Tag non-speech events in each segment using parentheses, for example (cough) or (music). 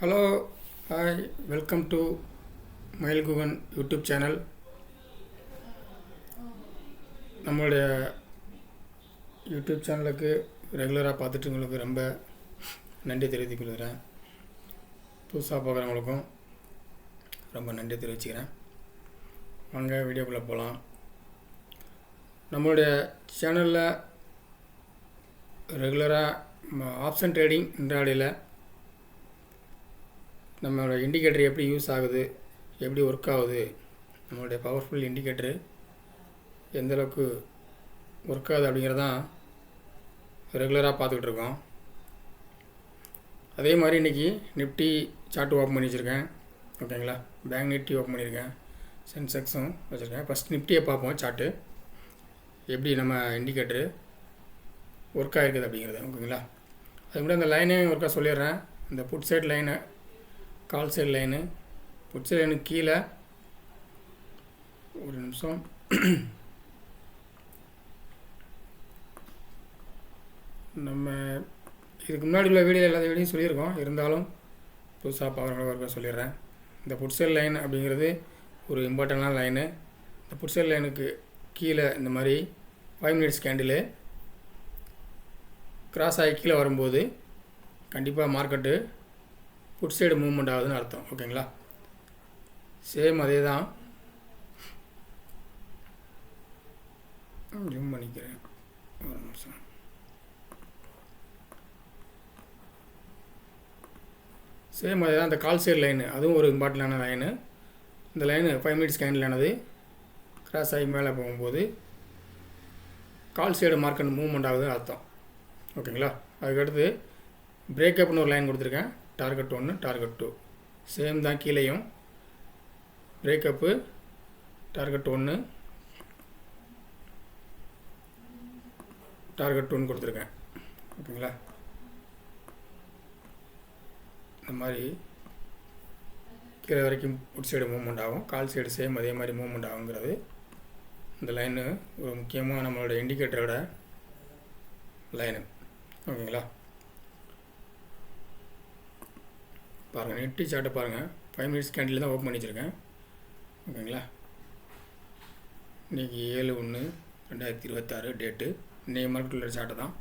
Hello hi welcome to Mayilkugan YouTube channel நம்மளுடைய YouTube சேனலுக்கு ரெகுலராக பார்த்துட்டு உங்களுக்கு ரொம்ப நன்றி தெரிவித்துக் கொள்கிறேன். புதுசாக பார்க்குறவங்களுக்கும் ரொம்ப நன்றி தெரிவிச்சுக்கிறேன். வாங்க வீடியோக்குள்ளே போகலாம் நம்மளுடைய சேனலில் ரெகுலராக ஆப்ஷன் ட்ரேடிங் இன்றாடியில் நம்மளோட இண்டிகேட்டர் எப்படி யூஸ் ஆகுது எப்படி ஒர்க் ஆகுது நம்மளுடைய பவர்ஃபுல் இண்டிகேட்டரு எந்தளவுக்கு ஒர்க் ஆகுது அப்படிங்கிறதான் ரெகுலராக பார்த்துக்கிட்டு இருக்கோம். அதே மாதிரி இன்றைக்கி நிஃப்டி சார்ட் ஓப்பன் பண்ணி வச்சுருக்கேன். ஓகேங்களா பேங்க் நிஃப்டி ஓப்பன் பண்ணியிருக்கேன். சென்செக்ஸும் வச்சுருக்கேன். ஃபஸ்ட் நிஃப்டியை பார்ப்போம் சார்ட்டு எப்படி நம்ம இண்டிகேட்டரு ஒர்க் ஆகிருக்குது அப்படிங்கிறது. ஓகேங்களா அது கூட அந்த லைனே ஒர்க்காக சொல்லிடுறேன். இந்த புட் சைட் லைனை call side line put side லைனுக்கு கீழே. ஒரு நிமிஷம். நம்ம இதுக்கு முன்னாடி உள்ள வீடியோ எல்லா வீடியும் சொல்லியிருக்கோம். இருந்தாலும் புதுசாக பார்க்குறவங்கள சொல்லிடுறேன். இந்த புட்செல் லைன் அப்படிங்கிறது ஒரு இம்பார்ட்டண்டான லைனு இந்த புட்செல் லைனுக்கு கீழே இந்த மாதிரி ஃபைவ் மினிட்ஸ் கேண்டிலு கிராஸ் ஆகி கீழே வரும்போது கண்டிப்பாக மார்க்கெட்டு புட் சைடு மூவ்மெண்ட் ஆகுதுன்னு அர்த்தம் ஓகேங்களா? சேம் அதே தான் ஜூம் பண்ணிக்கிறேன். ஒரு நிமிஷம். சேம் அதே தான் அந்த கால் சைடு லைனு அதுவும் ஒரு இம்பார்ட்டண்டான லைனு இந்த லைனு ஃபைவ் மினிட்ஸ் கேண்டிலானது கிராஸ் ஆகி மேலே போகும்போது கால் சைடு மார்க்கெட் மூவ்மெண்ட் ஆகுதுன்னு அர்த்தம். ஓகேங்களா? அதுக்கடுத்து பிரேக்கப்னு ஒரு லைன் கொடுத்துருக்கேன். டார்கெட் ஒன்று டார்கெட் டூ சேம் தான் கீழேயும். பிரேக்கப்பு டார்கெட் ஒன்று டார்கெட் டூன்னு கொடுத்துருக்கேன். ஓகேங்களா? இந்த மாதிரி கீழே வரைக்கும் புட் சைடு மூவ்மெண்ட் ஆகும். கால் சைடு சேம் அதே மாதிரி மூவ்மெண்ட் ஆகுங்கிறது. இந்த லைனு ஒரு முக்கியமாக நம்மளோட இண்டிகேட்டரோட லைனு ஓகேங்களா? பாருங்கள் நெட்டி சார்ட்டை பாருங்கள் ஃபைவ் மினிட்ஸ் கேண்டில் தான் ஓப்பன் பண்ணி வச்சுருக்கேன். ஓகேங்களா? இன்றைக்கி ஏழு ஒன்று ரெண்டாயிரத்தி இருபத்தாறு டேட்டு இன்றைய மார்க்கெட்டில் உள்ள சார்ட்டு தான்.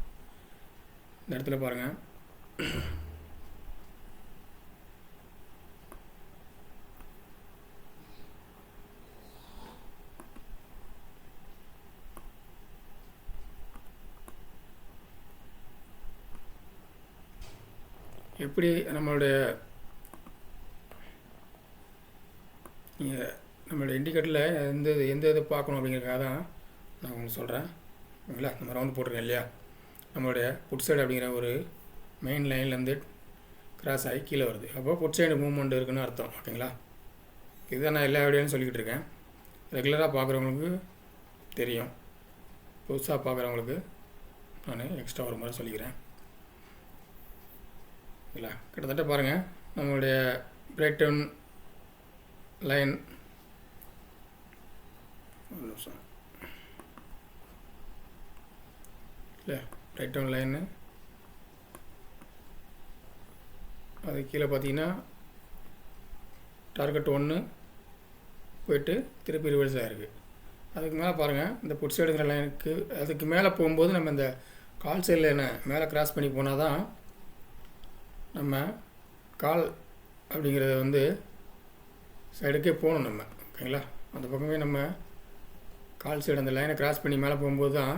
இந்த இடத்துல பாருங்கள் எப்படி நம்மளுடைய நீங்கள் நம்மளோட இண்டிகேட்டரில் எந்த இது எந்த இது பார்க்கணும் அப்படிங்கிறதுக்காக தான் நான் உங்களுக்கு சொல்கிறேன் ஓகேங்களா நம்ம ரவுண்ட் போட்டிருக்கேன் இல்லையா? நம்மளுடைய புட் சைடு அப்படிங்கிற ஒரு மெயின் லைன்லேருந்து கிராஸ் ஆகி கீழே வருது. அப்போ புட் சைடு மூவ்மெண்ட் இருக்குன்னு அர்த்தம் ஓகேங்களா? இதுதான் நான் எல்லா வீடியோலையும் சொல்லிக்கிட்டு இருக்கேன். ரெகுலராக பார்க்குறவங்களுக்கு தெரியும். புதுசாக பார்க்குறவங்களுக்கு நான் எக்ஸ்ட்ரா ஒரு முறை சொல்லிக்கிறேன். இல்லை கிட்டத்தட்ட பாருங்கள் நம்மளுடைய பிரேக் டவுன் லைன் ஒரு நிமிஷம் இல்லை ரைட் டவுன் லைனு அது கீழே பார்த்தீங்கன்னா டார்கெட் ஒன்று போயிட்டு திருப்பி ரிவர்ஸ் ஆகிருக்கு அதுக்கு மேலே பாருங்கள் இந்த புட்ஸ் எடுக்கிற லைனுக்கு அதுக்கு மேலே போகும்போது நம்ம இந்த கால் சைடில் என்ன மேலே கிராஸ் பண்ணி போனால் தான் நம்ம கால் அப்படிங்கிறத வந்து சைடுக்கே போகணும் நம்ம ஓகேங்களா? அந்த பக்கமே நம்ம கால் சைடு அந்த லைனை கிராஸ் பண்ணி மேலே போகும்போது தான்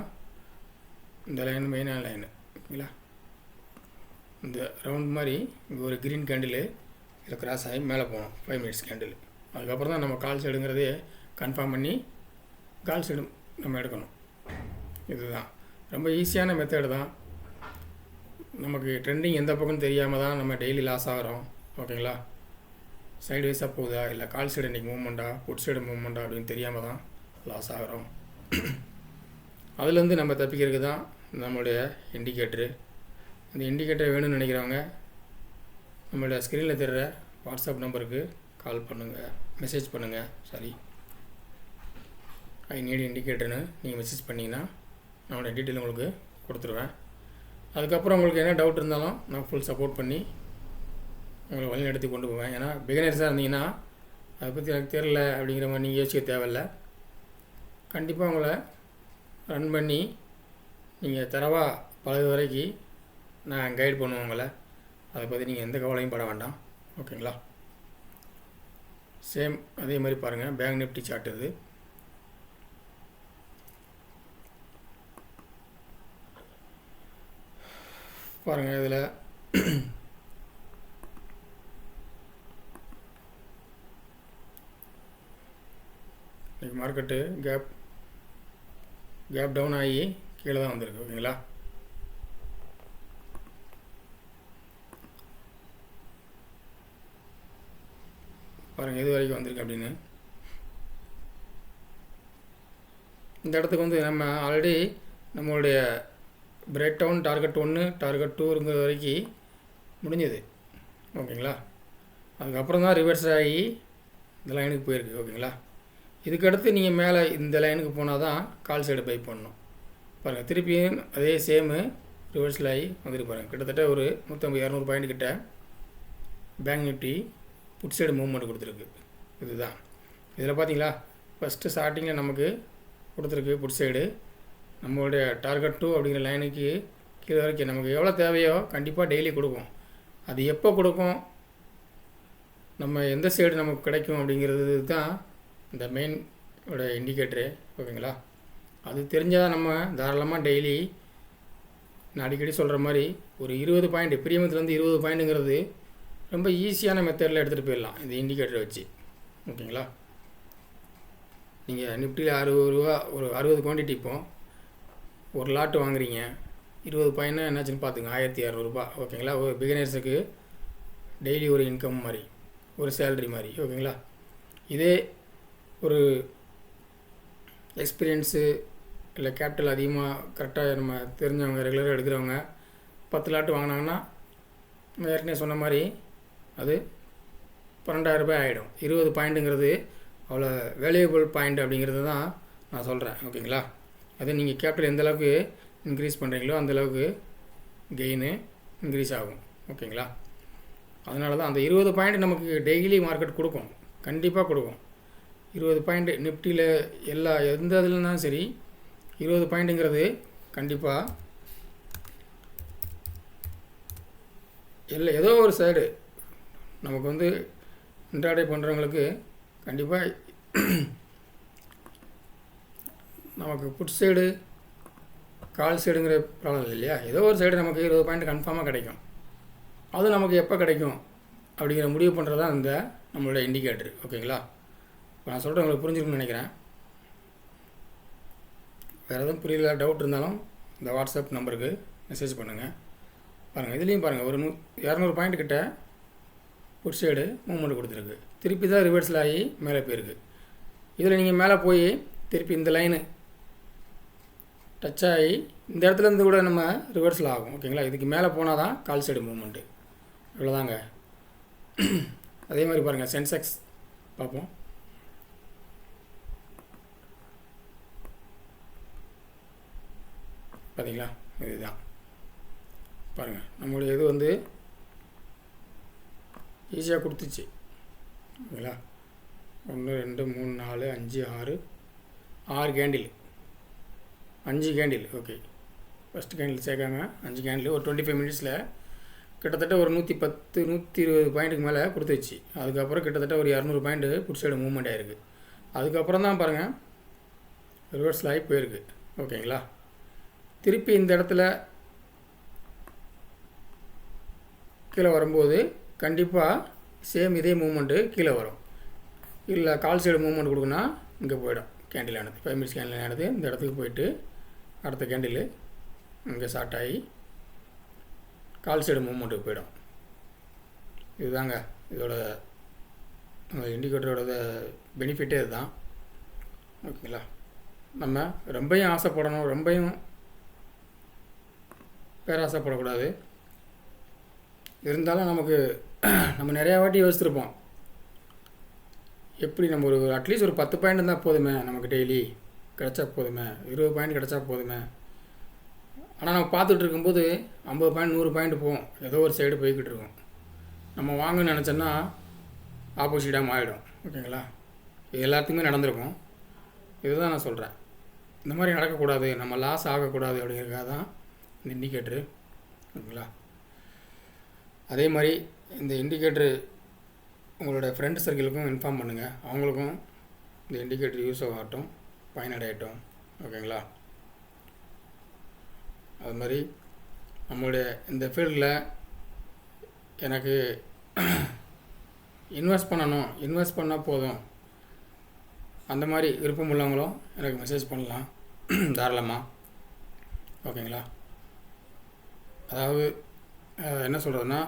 இந்த லைன் மெயினான லைனு ஓகேங்களா? இந்த ரவுண்ட் மாதிரி இங்கே ஒரு க்ரீன் கேண்டில் இதில் கிராஸ் ஆகி மேலே போகணும் ஃபைவ் மினிட்ஸ் கேண்டில் அதுக்கப்புறம் தான் நம்ம கால் சைடுங்கிறதே கன்ஃபார்ம் பண்ணி கால் சைடு நம்ம எடுக்கணும். இதுதான். ரொம்ப ஈஸியான மெத்தடு தான். நமக்கு ட்ரெண்டிங் எந்த பக்கம்னு தெரியாமல் தான் நம்ம டெய்லி லாஸ் ஆகிறோம் ஓகேங்களா? சைடுவைஸாக போகுதா? இல்லை கால் சைடு இன்றைக்கி மூவ்மெண்ட்டா புட் சைடு மூவ்மெண்ட்டா அப்படின்னு தெரியாமல் தான் லாஸ் ஆகிறோம். அதுலேருந்து நம்ம தப்பிக்கிறதுக்கு தான் நம்மளுடைய இண்டிகேட்டரு அந்த இண்டிகேட்டர் வேணும்னு நினைக்கிறவங்க நம்மளுடைய ஸ்க்ரீனில் தெரிகிற வாட்ஸ்அப் நம்பருக்கு கால் பண்ணுங்கள் மெசேஜ் பண்ணுங்கள் சாரி ஐ நீட் இண்டிகேட்டர்னு நீங்கள் மெசேஜ் பண்ணிங்கன்னா நான் டீட்டெயில் உங்களுக்கு கொடுத்துருவேன். அதுக்கப்புறம் உங்களுக்கு என்ன டவுட் இருந்தாலும் நான் ஃபுல் சப்போர்ட் பண்ணி உங்களை வழி நடத்தி கொண்டு போவேன். ஏன்னா பிகினர்ஸாக இருந்தீங்கன்னா அதை பற்றி எனக்கு தெரில அப்படிங்கிற மாதிரி நீங்கள் யோசிக்க தேவையில்ல. கண்டிப்பாக உங்களை ரன் பண்ணி நீங்கள் தரவாக பழகு வரைக்கும் நான் கைட் பண்ணுவேன் உங்களை. அதை பற்றி நீங்கள் எந்த கவலையும் பட வேண்டாம். ஓகேங்களா? சேம் அதே மாதிரி பாருங்கள் பேங்க் நிஃப்டி சார்ட் இது. பாருங்கள் இதில் இன்றைக்கி மார்க்கெட்டு கேப் கேப் டவுன் ஆகி கீழே தான் வந்திருக்கு ஓகேங்களா? பாருங்கள் எது வரைக்கும் வந்திருக்கு அப்படின்னு. இந்த இடத்துக்கு வந்து நம்ம ஆல்ரெடி நம்மளுடைய பிரேக் டவுன் டார்கெட் ஒன்று டார்கெட் டூங்கிற வரைக்கும் முடிஞ்சது ஓகேங்களா? அதுக்கப்புறம் தான் ரிவர்ஸ் ஆகி இந்த லைனுக்கு போயிருக்கு ஓகேங்களா? இதுக்கடுத்து நீங்கள் மேலே இந்த லைனுக்கு போனால் தான் கால் சைடு பை பண்ணணும். பாருங்கள் திருப்பியும் அதே சேமு ரிவர்ஸில் ஆகி வந்துட்டு பாருங்கள் கிட்டத்தட்ட ஒரு நூற்றம்பது இரநூறு பாயிண்ட் கிட்ட bank Nifty put side movement கொடுத்துருக்கு. இதுதான். இதில் பார்த்தீங்களா ஃபஸ்ட்டு ஸ்டார்டிங்கில் நமக்கு கொடுத்துருக்கு புட் சைடு நம்மளுடைய டார்கெட் டூ அப்படிங்கிற லைனுக்கு கீழே வரைக்கும் நமக்கு எவ்வளோ தேவையோ கண்டிப்பாக டெய்லி கொடுக்கும். அது எப்போ கொடுக்கும்? நம்ம எந்த சைடு நமக்கு கிடைக்கும் அப்படிங்கிறது தான் இந்த மெயின் ஓட இண்டிகேட்டரு ஓகேங்களா? அது தெரிஞ்சால் நம்ம தாராளமாக டெய்லி நான் அடிக்கடி சொல்கிற மாதிரி ஒரு இருபது பாயிண்ட் பிரியமத்துலேருந்து இருபது பாயிண்ட்டுங்கிறது ரொம்ப ஈஸியான மெத்தடில் எடுத்துகிட்டு போயிடலாம் இந்த இண்டிகேட்டரை வச்சு. ஓகேங்களா? நீங்கள் நிஃப்டியில் அறுபது ரூபா ஒரு அறுபது குவான்டிட்டி இப்போ ஒரு லாட்டு வாங்குறீங்க இருபது பாயிண்ட்னா என்னாச்சுன்னு பார்த்துங்க ஆயிரத்தி இரநூறுபா ஓகேங்களா? ஒரு பிகினர்ஸுக்கு டெய்லி ஒரு இன்கம் மாதிரி ஒரு சேலரி மாதிரி ஓகேங்களா? இதே ஒரு எக்ஸ்பீரியன்ஸு இல்லை கேபிட்டல் அதிகமாக கரெக்டாக நம்ம தெரிஞ்சவங்க ரெகுலராக எடுக்கிறவங்க பத்து லாட்டு வாங்கினாங்கன்னா ஏற்கனவே சொன்ன மாதிரி அது பன்னெண்டாயிரம் ரூபாய் ஆகிடும் இருபது பாயிண்ட்டுங்கிறது அவ்வளோ வேல்யூபிள் பாயிண்ட் அப்படிங்கிறது தான் நான் சொல்கிறேன் ஓகேங்களா அது நீங்கள் கேபிட்டல் எந்த அளவுக்கு இன்க்ரீஸ் பண்ணுறீங்களோ அந்தளவுக்கு கெயினு இன்க்ரீஸ் ஆகும். ஓகேங்களா அதனால தான் அந்த இருபது பாயிண்ட் நமக்கு டெய்லி மார்க்கெட் கொடுக்கும். கண்டிப்பாக கொடுக்கும். இருபது பாயிண்ட் நிஃப்டியில் எல்லா எந்த இதுலனாலும் சரி இருபது பாயிண்ட்டுங்கிறது கண்டிப்பாக எல்லா ஏதோ ஒரு சைடு நமக்கு வந்து இன்ட்ராடே பண்ணுறவங்களுக்கு கண்டிப்பாக நமக்கு புட் சைடு கால் சைடுங்கிற ப்ராப்ளம் இல்லை இல்லையா? ஏதோ ஒரு சைடு நமக்கு இருபது பாயிண்ட் கன்ஃபார்மாக கிடைக்கும். அது நமக்கு எப்போ கிடைக்கும் அப்படிங்கிற முடிவு பண்ணுறது தான் இந்த நம்மளோட இண்டிகேட்டர் ஓகேங்களா? நான் சொல்கிறேன் உங்களுக்கு புரிஞ்சிருக்குன்னு நினைக்கிறேன். வேறு எதுவும் புரியல டவுட் இருந்தாலும் இந்த வாட்ஸ்அப் நம்பருக்கு மெசேஜ் பண்ணுங்கள் பாருங்கள் இதுலேயும் பாருங்கள் ஒரு நூ இரநூறு பாயிண்ட் கிட்ட புட் சைடு மூவ்மெண்ட் கொடுத்துருக்கு. திருப்பி தான் ரிவர்ஸில் ஆகி மேலே போயிருக்கு. இதில் நீங்கள் மேலே போய் திருப்பி இந்த லைனு டச் ஆகி இந்த இடத்துல இருந்து கூட நம்ம ரிவர்ஸில் ஆகும். ஓகேங்களா? இதுக்கு மேலே போனால் தான் கால் சைடு மூவ்மெண்ட்டு இவ்வளோதாங்க அதே மாதிரி பாருங்கள் சென்செக்ஸ் பார்ப்போம். பார்த்தீங்களா இதுதான். பாருங்கள் நம்மளுடைய இது வந்து ஈஸியாக கொடுத்துச்சு. ஓகேங்களா ஒன்று ரெண்டு மூணு நாலு அஞ்சு ஆறு ஆறு கேண்டில் அஞ்சு கேண்டில் ஓகே ஃபஸ்ட் கேண்டில் சேர்க்காம அஞ்சு கேண்டில் ஒரு டுவெண்ட்டி ஃபைவ் மினிட்ஸில் கிட்டத்தட்ட ஒரு நூற்றி பத்து நூற்றி இருபது பாயிண்ட்டுக்கு மேலே கொடுத்துச்சு அதுக்கப்புறம் கிட்டத்தட்ட ஒரு இரநூறு பாயிண்ட்டு புட் சைடு மூவ்மெண்ட் ஆகிருக்கு அதுக்கப்புறம் தான் பாருங்கள் ரிவர்ஸில் ஆகி போயிருக்கு. ஓகேங்களா திருப்பி இந்த இடத்துல கீழே வரும்போது கண்டிப்பாக சேம் இதே மூமெண்ட்டு கீழே வரும். இல்லை கால் சைடு மூவ்மெண்ட் கொடுக்குன்னா இங்கே போயிடும். கேண்டில் ஆனது. ஃபைவ் மினிட்ஸ் கேண்டில் ஆனது. இந்த இடத்துக்கு போயிட்டு அடுத்த கேண்டில் இங்கே ஸ்டார்ட் ஆகி கால் சைடு மூவ்மெண்ட்டுக்கு போயிடும். இதுதாங்க. இதோட இண்டிகேட்டரோட பெனிஃபிட்டே இதுதான். ஓகேங்களா? நம்ம ரொம்பையும் ஆசைப்படணும். ரொம்பையும் பேராசைப்படக்கூடாது. இருந்தாலும் நமக்கு (clears throat) நம்ம நிறையா வாட்டி யோசிச்சிருப்போம் எப்படி நம்ம ஒரு அட்லீஸ்ட் ஒரு பத்து பாயிண்ட் இருந்தால் போதுமே நமக்கு டெய்லி கிடச்சா போதுமே இருபது பாயிண்ட் கிடச்சா போதுமே. ஆனால் நம்ம பார்த்துட்டு இருக்கும்போது ஐம்பது பாயிண்ட் நூறு பாயிண்ட் போவோம் ஏதோ ஒரு சைடு போய்கிட்டு இருக்கோம். நம்ம வாங்கன்னு நினச்சோன்னா ஆப்போசிட்டாக மாறிடும். ஓகேங்களா? இது எல்லாத்துக்குமே நடந்திருக்கும். இதுதான் நான் சொல்கிறேன் இந்த மாதிரி நடக்கக்கூடாது. நம்ம லாஸ் ஆகக்கூடாது அப்படிங்கிறதுக்காக தான் இந்த இண்டிகேட்ரு ஓகேங்களா? அதே மாதிரி இந்த இண்டிகேட்ரு உங்களோட ஃப்ரெண்ட் சர்க்கிளுக்கும் இன்ஃபார்ம் பண்ணுங்கள் அவங்களுக்கும் இந்த இண்டிகேட்டர் யூஸ் ஆகட்டும் பயனடையட்டும் ஓகேங்களா? அது மாதிரி நம்மளுடைய இந்த ஃபீல்டில் எனக்கு இன்வெஸ்ட் பண்ணணும். இன்வெஸ்ட் பண்ணால் போதும். அந்த மாதிரி விருப்பம் உள்ளவங்களும் எனக்கு மெசேஜ் பண்ணலாம். தாராளமாக ஓகேங்களா? அதாவது என்ன சொல்கிறதுனா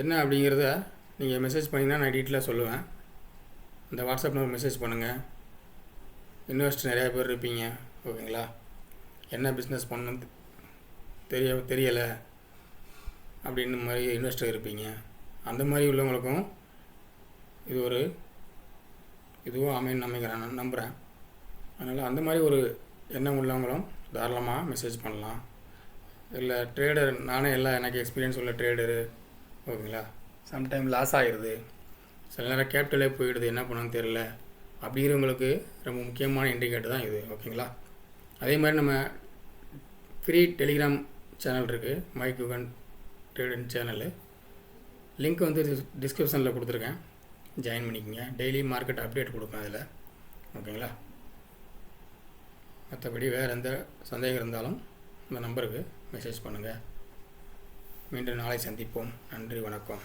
என்ன அப்படிங்கிறத நீங்கள் மெசேஜ் பண்ணிங்கன்னா நான் டீட்டெயிலாக சொல்லுவேன். இந்த வாட்ஸ்அப் நம்பர் மெசேஜ் பண்ணுங்கள் இன்வெஸ்ட் நிறையா பேர் இருப்பீங்க ஓகேங்களா? என்ன பிஸ்னஸ் பண்ணணும் தெரிய தெரியலை அப்படின்னு மாதிரி இன்வெஸ்டர் இருப்பீங்க. அந்த மாதிரி உள்ளவங்களுக்கும் இது ஒரு இதுவும் அமைன்னு நம்பிக்கிறேன் நான் நம்புகிறேன் அதனால் அந்த மாதிரி ஒரு எண்ணம் உள்ளவங்களும் தாராளமாக மெசேஜ் பண்ணலாம். இல்லை ட்ரேடர் நானே எல்லாம் எனக்கு எக்ஸ்பீரியன்ஸ் உள்ள ட்ரேடரு ஓகேங்களா? சம்டைம் லாஸ் ஆகிடுது சில நேரம் கேபிட்டலே போயிடுது என்ன பண்ணணும்னு தெரில அப்படிங்கிறவங்களுக்கு ரொம்ப முக்கியமான இண்டிகேட்டர் தான் இது ஓகேங்களா? அதே மாதிரி நம்ம ஃப்ரீ டெலிகிராம் சேனல் இருக்குது மைக் யுகன் ட்ரேடன் சேனலு லிங்க் வந்து டிஸ்கிரிப்ஷனில் கொடுத்துருக்கேன். ஜாயின் பண்ணிக்கோங்க. டெய்லி மார்க்கெட் அப்டேட் கொடுப்பேன் அதில் ஓகேங்களா? மற்றபடி வேறு எந்த சந்தேகம் இருந்தாலும் இந்த நம்பருக்கு மெசேஜ் பண்ணுங்கள் மீண்டும் நாளை சந்திப்போம். நன்றி வணக்கம்.